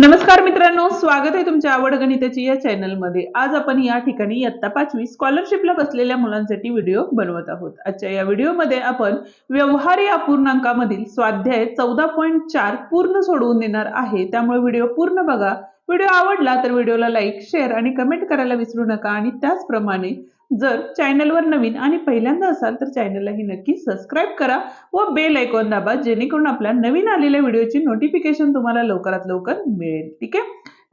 नमस्कार मित्रांनो स्वागत आहे तुमच्या आवड गणिताची या चॅनलमध्ये आज आपण या ठिकाणी इयत्ता पाचवी स्कॉलरशिपला बसलेल्या मुलांसाठी व्हिडिओ बनवत आहोत. आजच्या या व्हिडिओमध्ये आपण व्यवहारी अपूर्णांकामधील स्वाध्याय चौदा पॉईंट चार पूर्ण सोडवून देणार आहे. त्यामुळे व्हिडिओ पूर्ण बघा. व्हिडिओ आवडला तर व्हिडिओला लाईक शेअर आणि कमेंट करायला विसरू नका. आणि त्याचप्रमाणे जर चॅनलवर नवीन आणि पहिल्यांदा असाल तर चॅनललाही नक्की सबस्क्राईब करा व बेल आयकॉन दाबा जेणेकरून आपल्या नवीन आलेल्या व्हिडिओची नोटिफिकेशन तुम्हाला लवकरात लवकर मिळेल. ठीक आहे?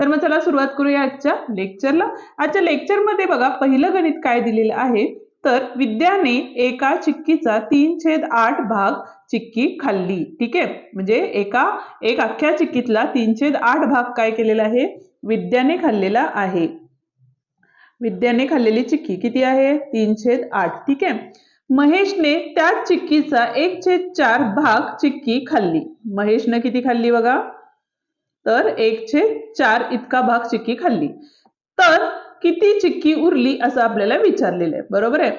तर मग चला सुरुवात करूया आजच्या लेक्चरला आजच्या लेक्चरमध्ये बघा पहिलं गणित काय दिलेलं आहे? तर विद्याने एका चिक्कीचा तीन छेद आठ भाग चिक्की खाल्ली. ठीक आहे? म्हणजे एका एक अख्ख्या चिक्कीतला तीन छेद आठ भाग काय केलेला आहे? विद्याने खाल्लेला आहे. विद्याने खाल्लेली चिक्की किती आहे? तीन छेद आठ. ठीक आहे? महेशने त्याच चिक्कीचा एक छेद चार भाग चिक्की खाल्ली. महेशने किती खाल्ली बघा? तर एक छेद चार इतका भाग चिक्की खाल्ली. तर किती चिक्की उरली असं आपल्याला विचारलेलं आहे. बरोबर आहे?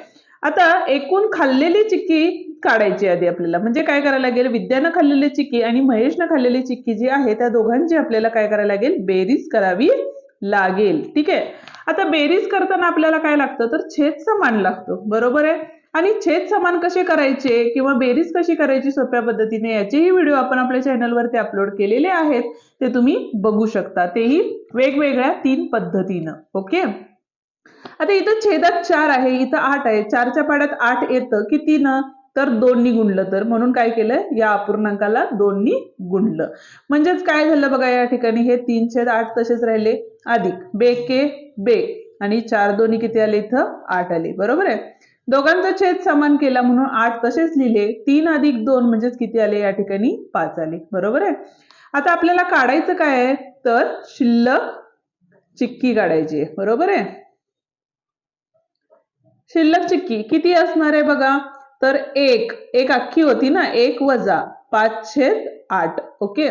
आता एकूण खाल्लेली चिक्की काढायची आधी आपल्याला. म्हणजे काय करायला लागेल? विद्यानं खाल्लेली चिक्की आणि महेशनं खाल्लेली चिक्की जी आहे त्या दोघांची आपल्याला काय करायला लागेल? बेरीज करावी लागेल. ठीक आहे? आता बेरीज करताना आपल्याला काय लागतं? तर छेद समान लागतो. बरोबर आहे? आणि छेद समान कसे करायचे? किंवा बेरीज कशी करायची सोप्या पद्धतीने? याचेही व्हिडिओ आपण आपल्या चॅनलवरती अपलोड केलेले आहेत. ते तुम्ही बघू शकता. तेही वेगवेगळ्या तीन पद्धतीनं. ओके? आता इथं छेदात चार आहे. इथं आठ आहे. चारच्या पाड्यात आठ येतं. किती न? तर दोन्ही गुणलं तर. म्हणून काय केलं? या अपूर्णांकाला दोन्ही गुणलं. म्हणजेच काय झालं बघा या ठिकाणी? हे तीन छेद आठ तसेच राहिले. अधिक. बे के बे. आणि चार दोन्ही किती आले इथं? आठ आले. बरोबर आहे? दोघांचा छेद समान केला म्हणून आठ तसेच लिहिले. तीन अधिक दोन म्हणजेच किती आले? या ठिकाणी पाच आले. बरोबर आहे? आता आपल्याला काढायचं काय आहे? तर शिल्लक चिक्की काढायची आहे. बरोबर आहे? शिल्लक चिक्की किती असणार आहे बघा? तर एक एक अख्खी होती ना एक वजा पाच छेद आठ ओके?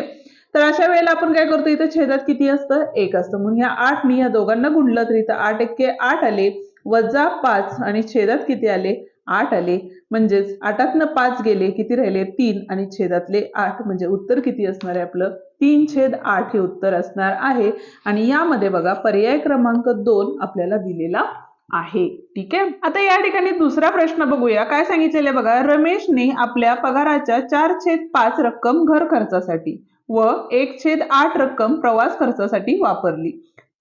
तर अशा वेळेला आपण काय करतो इथं छेदात किती असतं? एक असतं. म्हणून ह्या आठनी या दोघांना गुणलं तर इथं आठ एक्के आठ आले वजा पाच आणि छेदात किती आले? आठ आले. म्हणजेच आठातनं पाच गेले किती राहिले? तीन. आणि छेदातले आठ म्हणजे उत्तर किती असणार आहे आपलं? तीन छेद आठ हे उत्तर असणार आहे. आणि यामध्ये बघा पर्याय क्रमांक दोन आपल्याला दिलेला आहे. ठीक आहे? आता या ठिकाणी दुसरा प्रश्न बघूया. काय सांगितलेलं बघा? रमेशने आपल्या पगाराच्या चार छेद पाच रक्कम घर खर्चासाठी व एक छेद आठ रक्कम प्रवास खर्चासाठी वापरली.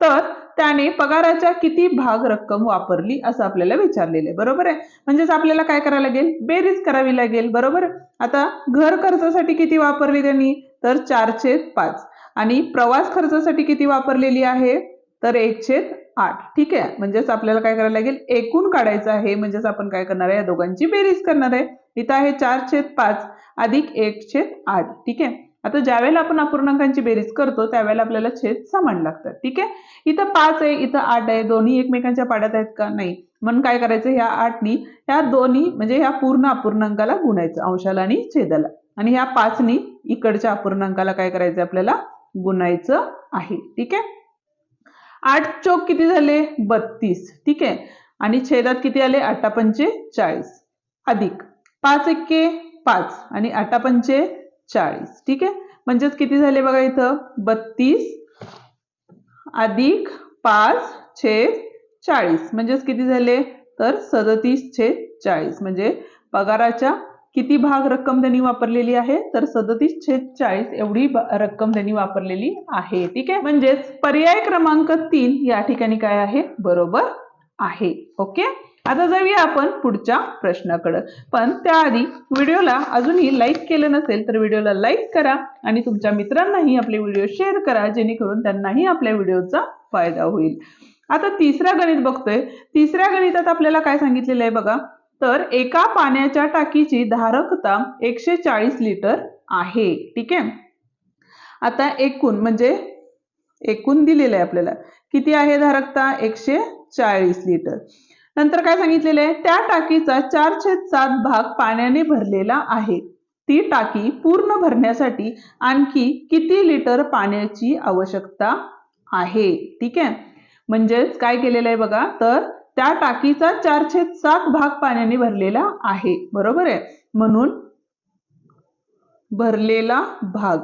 तर त्याने पगाराच्या किती भाग रक्कम वापरली असं आपल्याला विचारलेलं आहे. बरोबर आहे? म्हणजेच आपल्याला काय करायला लागेल? बेरीज करावी लागेल. बरोबर आता घर खर्चासाठी किती वापरली त्यांनी? तर चार छेद पाच. आणि प्रवास खर्चासाठी किती वापरलेली आहे? तर एक छेद आठ. ठीक आहे? म्हणजेच आपल्याला काय करायला लागेल? एकूण काढायचं आहे म्हणजेच आपण काय करणार आहे? या दोघांची बेरीज करणार आहे. इथं आहे चार छेद पाच अधिक एक छेद आठ. ठीक आहे? आता ज्यावेळेला आपण अपूर्णांकांची बेरीज करतो त्यावेळेला आपल्याला छेद समान लागतात. ठीक आहे? इथं पाच आहे इथं आठ आहे. दोन्ही एकमेकांच्या पाड्यात आहेत का? नाही. म्हणून काय करायचं? ह्या आठनी ह्या दोन्ही म्हणजे ह्या पूर्ण अपूर्णांकाला गुणायचं अंशाला आणि छेदाला. आणि ह्या पाचनी इकडच्या अपूर्णांकाला काय करायचं? आपल्याला गुणायचं आहे. ठीक आहे? आठ चौक किती झाले? बत्तीस. ठीक आहे? आणि छेदात किती आले? आठा पंचे चाळीस. अधिक. पाच एक्के पाच. आणि आठा पंचे चाळीस. ठीक आहे? म्हणजेच किती झाले बघा इथं? बत्तीस. अधिक पाच छेद चाळीस. म्हणजेच किती झाले? तर सदतीस छेद चाळीस. म्हणजे पगाराच्या किती भाग रक्कम त्यांनी वापरलेली आहे? तर सदतीस छेद चाळीस एवढी रक्कम त्यांनी वापरलेली आहे. ठीक आहे? म्हणजेच पर्याय क्रमांक तीन या ठिकाणी काय आहे? बरोबर आहे. ओके? आता जाऊया आपण पुढच्या प्रश्नाकडे. पण त्याआधी व्हिडिओला अजूनही लाईक केलं नसेल तर व्हिडिओला लाईक करा आणि तुमच्या मित्रांनाही आपले व्हिडिओ शेअर करा जेणेकरून त्यांनाही आपल्या व्हिडिओचा फायदा होईल. आता तिसरा गणित बघतोय. तिसऱ्या गणितात आपल्याला काय सांगितलेलं आहे बघा? तर एका पाण्याच्या टाकीची धारकता एकशे चाळीस लिटर आहे. ठीक आहे? आता एकूण म्हणजे एकूण दिलेलं आहे आपल्याला. किती आहे धारकता? एकशे चाळीस लिटर. नंतर काय सांगितलेलं आहे? त्या टाकीचा चार छेद सात भाग पाण्याने भरलेला आहे. ती टाकी पूर्ण भरण्यासाठी आणखी किती लिटर पाण्याची आवश्यकता आहे? ठीक आहे? म्हणजेच काय केलेलं आहे बघा तर त्या टाकीचा चार सात भाग पाण्याने भरलेला आहे. बरोबर आहे? म्हणून भरलेला भाग.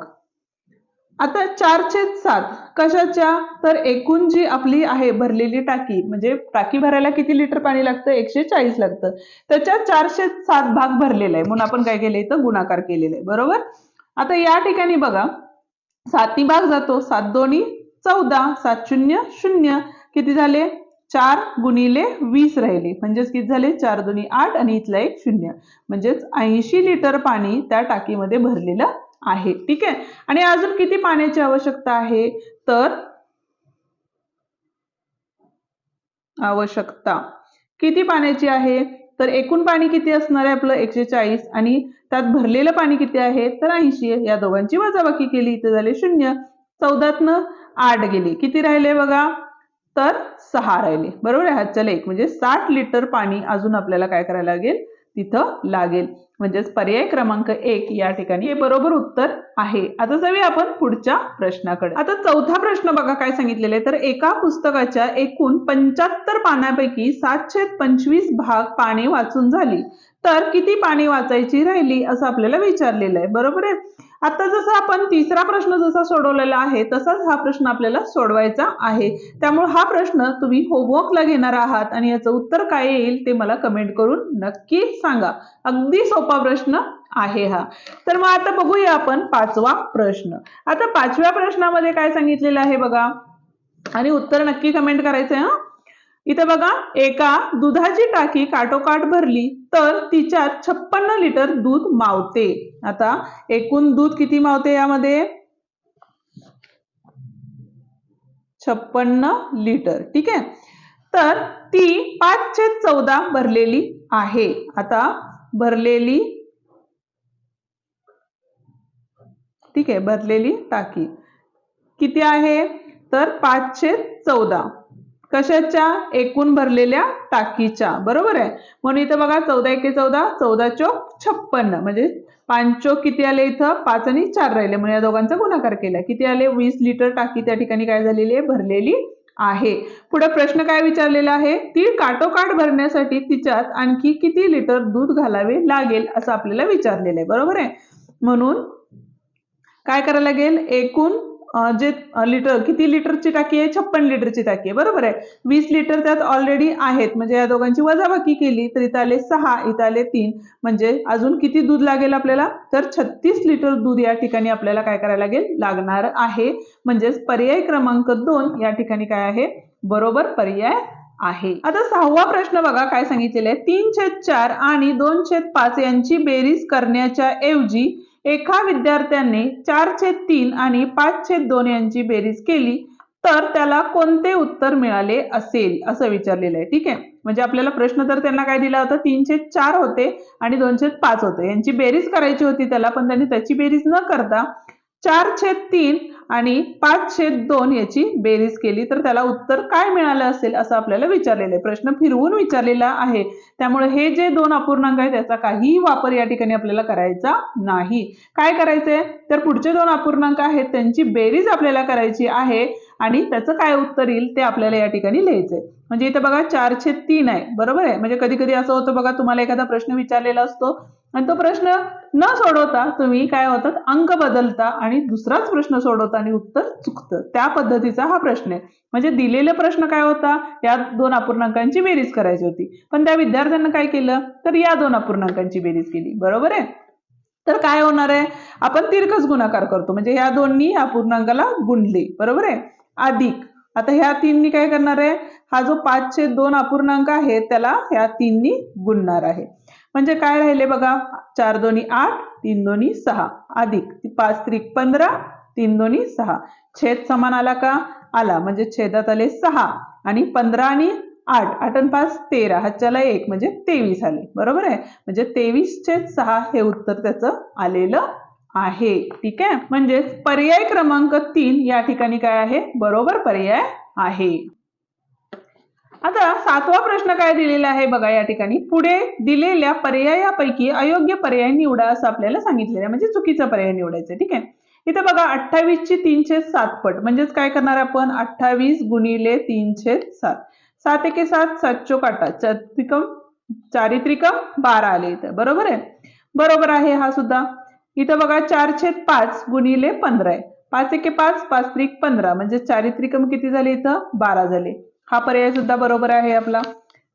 आता चार सात कशाच्या? तर एकूण जी आपली आहे भरलेली टाकी म्हणजे टाकी भरायला किती लिटर पाणी लागतं? एकशे चाळीस लागतं. त्याच्या चारशे सात भाग भरलेला आहे. म्हणून आपण काय केलं इथं? गुणाकार केलेला आहे. बरोबर? आता या ठिकाणी बघा. सातनी भाग जातो. सात दोन्ही चौदा. सात शून्य शून्य. किती झाले? चार गुणिले वीस राहिले. म्हणजेच किती झाले? चार दोन्ही आठ आणि इथला एक शून्य. म्हणजेच ऐंशी लिटर पाणी त्या टाकीमध्ये भरलेलं आहे. ठीक आहे? आणि अजून किती पाण्याची आवश्यकता आहे? तर आवश्यकता. किती पाण्याची आहे? तर एकूण पाणी किती असणार आहे आपलं? एकशे चाळीस. आणि त्यात भरलेलं पाणी किती आहे? तर ऐंशी या दोघांची वजाबाकी केली. इथे झाले शून्य. चौदातनं आठ गेली. किती राहिले बघा? तर सहा राहिले. बरोबर आहे? हातच्याला एक. म्हणजे साठ लिटर पाणी अजून आपल्याला काय करायला लागेल? तिथं लागेल. म्हणजेच पर्याय क्रमांक एक या ठिकाणी हे बरोबर उत्तर आहे. आता जाऊया आपण पुढच्या प्रश्नाकडे. आता चौथा प्रश्न बघा काय सांगितलेले तर एका पुस्तकाच्या एकूण पंच्याहत्तर पानापैकी सातशे पंचवीस भाग पाने वाचून झाली. तर किती पाणी वाचायची राहिली असं आपल्याला विचारलेलं आहे. बरोबर आहे? आता जसं आपण तिसरा प्रश्न जसा सोडवलेला आहे तसाच हा प्रश्न आपल्याला सोडवायचा आहे. त्यामुळे हा प्रश्न तुम्ही होमवर्कला घेणार आहात आणि याचं उत्तर काय येईल ते मला कमेंट करून नक्की सांगा. अगदी सोपा प्रश्न आहे हा. तर मग आता बघूया आपण पाचवा प्रश्न. आता पाचव्या प्रश्नामध्ये काय सांगितलेलं आहे बघा. आणि उत्तर नक्की कमेंट करायचंय हा? इथे बघा एका दुधाची टाकी काठोकाठ भरली तर तिच्यात छप्पन्न लिटर दूध मावते. आता एकूण दूध किती मावते यामध्ये? छप्पन्न लिटर ठीक आहे? तर ती पाचशे चौदा भरलेली आहे. आता भरलेली ठीक आहे भरलेली टाकी किती आहे? तर पाचशे चौदा. कशाच्या? एकूण भरलेल्या टाकीच्या. बरोबर आहे? म्हणून इथं बघा चौदा एके चौदा चौदा चोक छप्पन्न. म्हणजे पाच चोक किती आले इथं? पाच आणि चार राहिले. म्हणून या दोघांचा गुणाकार केला. किती आले? वीस लिटर टाकी त्या ठिकाणी काय झालेली आहे? भरलेली आहे. पुढे प्रश्न काय विचारलेला आहे? ती काटोकाठ भरण्यासाठी तिच्यात आणखी किती लिटर दूध घालावे लागेल? असं आपल्याला विचारलेलं आहे. बरोबर आहे? म्हणून काय करायला लागेल? एकूण जे लिटर किती लिटरची टाकी आहे? छप्पन लिटरची टाकी आहे. बरोबर आहे? वीस लिटर त्यात ऑलरेडी आहेत. म्हणजे या दोघांची वजाबाकी केली तर इथं आले सहा इथं आले तीन. म्हणजे अजून किती दूध लागेल आपल्याला? तर छत्तीस लिटर दूध या ठिकाणी आपल्याला काय करायला लागेल? लागणार आहे. म्हणजेच पर्याय क्रमांक दोन या ठिकाणी काय आहे? बरोबर पर्याय आहे. आता सहावा प्रश्न बघा काय सांगितलेला आहे? तीन छेद चार आणि दोन छेद पाच यांची बेरीज करण्याच्या ऐवजी एका विद्यार्थ्याने चार छेद तीन आणि पाच छेद दोन यांची बेरीज केली तर त्याला कोणते उत्तर मिळाले असेल? असं विचारलेलं आहे. ठीक आहे? म्हणजे आपल्याला प्रश्न तर त्यांना काय दिला होता? तीनशे चार होते आणि दोनशे पाच होते. यांची बेरीज करायची होती त्याला पण त्यांनी त्याची बेरीज न करता चार छेद तीन आणि पाच छेद दोन याची बेरीज केली. तर त्याला उत्तर काय मिळालं असेल असं आपल्याला विचारलेलं आहे. प्रश्न फिरवून विचारलेला आहे. त्यामुळे हे जे दोन अपूर्णांक आहेत त्याचा काहीही वापर या ठिकाणी आपल्याला करायचा नाही. काय करायचंय? तर पुढचे दोन अपूर्णांक आहेत त्यांची बेरीज आपल्याला करायची आहे आणि त्याचं काय उत्तर येईल ते आपल्याला या ठिकाणी लिहायचंय. म्हणजे इथं बघा चार छेद तीन आहे. बरोबर आहे? म्हणजे कधी कधी असं होतं बघा तुम्हाला एखादा प्रश्न विचारलेला असतो आणि तो प्रश्न न सोडवता तुम्ही काय होतात? अंक बदलता आणि दुसराच प्रश्न सोडवता आणि उत्तर चुकतं. त्या पद्धतीचा हा प्रश्न आहे. म्हणजे दिलेला प्रश्न काय होता? या दोन अपूर्णांकांची बेरीज करायची होती. पण त्या विद्यार्थ्यांना काय केलं? तर या दोन अपूर्णांकांची बेरीज केली. बरोबर आहे? तर काय होणार आहे? आपण तिरकस गुणाकार करतो. म्हणजे ह्या दोन्ही अपूर्णांकाला गुणले. बरोबर आहे? अधिक आता ह्या तीननी काय करणार आहे? हा जो पाचशे दोन अपूर्णांक आहे त्याला ह्या तीननी गुणणार आहे. म्हणजे काय राहिले बघा? चार दोन्ही आठ तीन दोन्ही सहा. अधिक पाच त्रिक पंधरा तीन दोन्ही सहा. छेद समान आला का? आला. म्हणजे छेदात आले सहा. आणि पंधरा आणि आठ. आठ आणि पाच तेरा. हातच्याला एक म्हणजे तेवीस आले. बरोबर आहे? म्हणजे तेवीस छेद सहा हे उत्तर त्याचं आलेलं आहे. ठीक आहे? म्हणजेच पर्याय क्रमांक तीन या ठिकाणी काय आहे? बरोबर पर्याय आहे. आता सातवा प्रश्न काय दिलेला आहे? बघा या ठिकाणी. पुढे दिलेल्या पर्यायापैकी अयोग्य पर्याय निवडा असं आपल्याला सांगितलेलं आहे. म्हणजे चुकीचा पर्याय निवडायचा ठीक आहे? इथे बघा अठ्ठावीसची तीनशे सात पट. म्हणजेच काय करणार आपण? अठ्ठावीस गुणिले तीनशे सात. सात एके सात सात चोक चारित्रिकम चारित्रिकम बारा आले इथं. बरोबर आहे? बरोबर आहे हा सुद्धा. इथं बघा चार छेद पाच गुणिले पंधरा आहे. पाच एके पाच पाच त्रिक पंधरा. म्हणजे चारित्रिकम किती झाले इथं? बारा झाले. हा पर्याय सुद्धा बरोबर आहे आपला.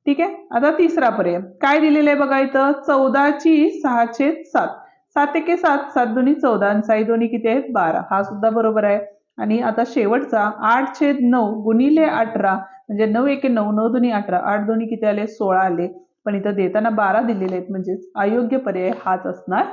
ठीक आहे? आता तिसरा पर्याय. काय दिलेलं आहे बघा इथं? चौदाची सहा छेद सात. सात एके सात सात दोन्ही चौदा आणि साई दोन्ही किती आहेत? बारा. हा सुद्धा बरोबर आहे. आणि आता शेवटचा आठ छेद नऊ गुणिले अठरा. म्हणजे नऊ एके नऊ नऊ दोन्ही अठरा. आठ दोन्ही किती आले? सोळा आले. पण इथं देताना बारा दिलेले आहेत. म्हणजेच अयोग्य पर्याय हाच असणार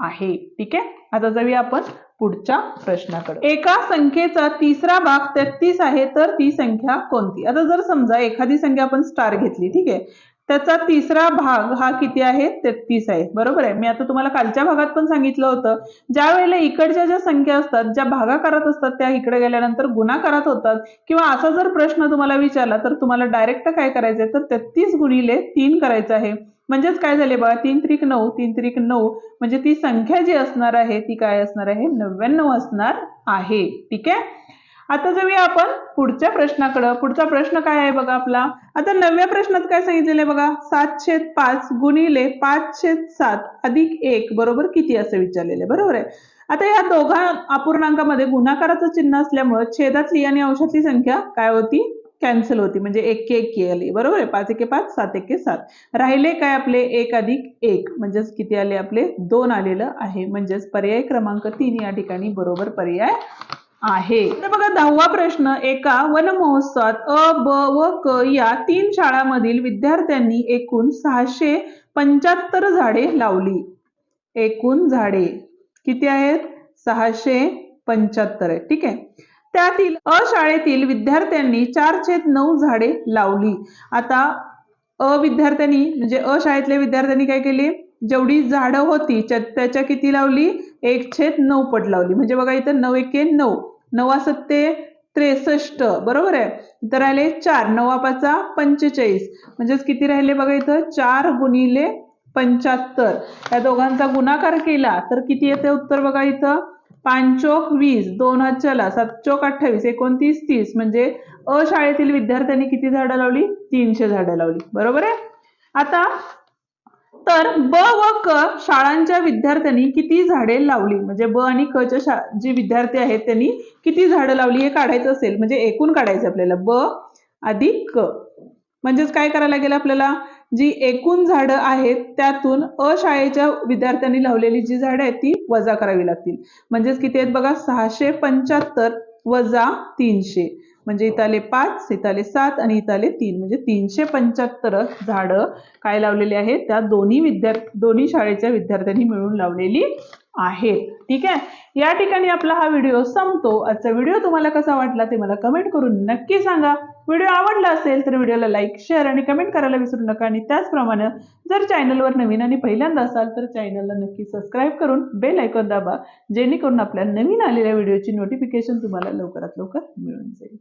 आहे. ठीक आहे? आता जाऊया आपण पुढच्या प्रश्नाकडे. एका संख्येचा तिसरा भाग तेहतीस आहे तर ती संख्या कोणती? आता जर समजा एखादी संख्या आपण स्टार घेतली ठीक आहे? त्याचा तिसरा भाग हा किती आहे? तेहतीस आहे. बरोबर आहे? मी आता तुम्हाला कालच्या भागात पण सांगितलं होतं. ज्या वेळेला इकडच्या ज्या संख्या असतात ज्या भागाकारात असतात त्या इकडे गेल्यानंतर गुणाकारात होतात. किंवा असा जर प्रश्न तुम्हाला विचारला तर तुम्हाला डायरेक्ट काय करायचंय? तर तेहतीस गुणिले तीन करायचं आहे. म्हणजेच काय झाले बघा? तीन त्रिक नऊ तीन त्रिक नऊ. म्हणजे ती संख्या जी असणार आहे ती काय असणार आहे? नव्याण्णव असणार आहे. ठीक आहे? आता जाऊया आपण पुढच्या प्रश्नाकडं. पुढचा प्रश्न काय आहे बघा आपला? आता नवव्या प्रश्नात काय सांगितलेलं आहे बघा? सात छेद पाच गुणिले पाच छेद सात अधिक एक बरोबर किती असं विचारलेलं आहे. बरोबर आहे? आता या दोघा अपूर्णांकामध्ये गुणाकाराचं चिन्ह असल्यामुळे छेदातली आणि अंशातली संख्या काय होती? कॅन्सल होती. म्हणजे एक एक आली. बरोबर आहे? पाच एके पाच सात एके सात. राहिले काय आपले? एक अधिक एक. म्हणजेच किती आले आपले? दोन आलेलं आहे. म्हणजेच पर्याय क्रमांक तीन या ठिकाणी बरोबर पर्याय आहे. तर बघा दहावा प्रश्न एका वन महोत्सवात अ ब व क या तीन शाळांमधील विद्यार्थ्यांनी एकूण सहाशे पंच्याहत्तर झाडे लावली. एकूण झाडे. किती आहेत? सहाशे पंच्याहत्तर आहे ठीक आहे. त्यातील अ शाळेतील विद्यार्थ्यांनी चार छेद नऊ झाडे लावली. आता अ विद्यार्थ्यांनी म्हणजे अ शाळेतल्या विद्यार्थ्यांनी काय केले? जेवढी झाडं होती त्याच्या किती लावली? एक छेद नऊ पट लावली. म्हणजे बघा इथं नऊ एके नऊ. नवा सत्ते त्रेसष्ट. बरोबर आहे? तर राहिले चार. नवा पाचा पंचेचाळीस. म्हणजेच किती राहिले बघा इथं? चार गुणिले पंच्याहत्तर. या दोघांचा गुणाकार केला तर किती येते उत्तर बघा इथं? पाचोक वीस. दोन हात चला सात चोक अठ्ठावीस. एकोणतीस तीस. म्हणजे अ शाळेतील विद्यार्थ्यांनी किती झाडं लावली? तीनशे झाडं लावली. बरोबर आहे? आता तर ब व क शाळांच्या विद्यार्थ्यांनी किती झाडे लावली? म्हणजे ब आणि क च्या शा जी विद्यार्थी आहेत त्यांनी किती झाडं लावली हे काढायचं असेल म्हणजे एकूण काढायचं आपल्याला. ब अधिक क. म्हणजेच काय करायला लागेल आपल्याला? जी एकूण झाडं आहेत त्यातून अ शाळेच्या विद्यार्थ्यांनी लावलेली जी झाडं आहेत ती वजा करावी लागतील. म्हणजेच किती आहेत बघा? सहाशे पंच्याहत्तर वजा तीनशे. म्हणजे इथं आले पाच इथं आले सात आणि इथं आले तीन. म्हणजे तीनशे पंच्याहत्तर झाडं काय लावलेली आहेत? त्या दोन्ही विद्यार्थी दोन्ही शाळेच्या विद्यार्थ्यांनी मिळून लावलेली आहेत. ठीक आहे? या ठिकाणी आपला हा व्हिडिओ संपतो. आजचा व्हिडिओ तुम्हाला कसा वाटला ते मला कमेंट करून नक्की सांगा. व्हिडिओ आवडला असेल तर व्हिडिओला लाईक शेअर आणि कमेंट करायला विसरू नका. आणि त्याचप्रमाणे जर चॅनलवर नवीन आणि पहिल्यांदा असाल तर चॅनलला नक्की सबस्क्राईब करून बेल ऐकून दाबा जेणेकरून आपल्या नवीन आलेल्या व्हिडिओची नोटिफिकेशन तुम्हाला लवकरात लवकर मिळून जाईल.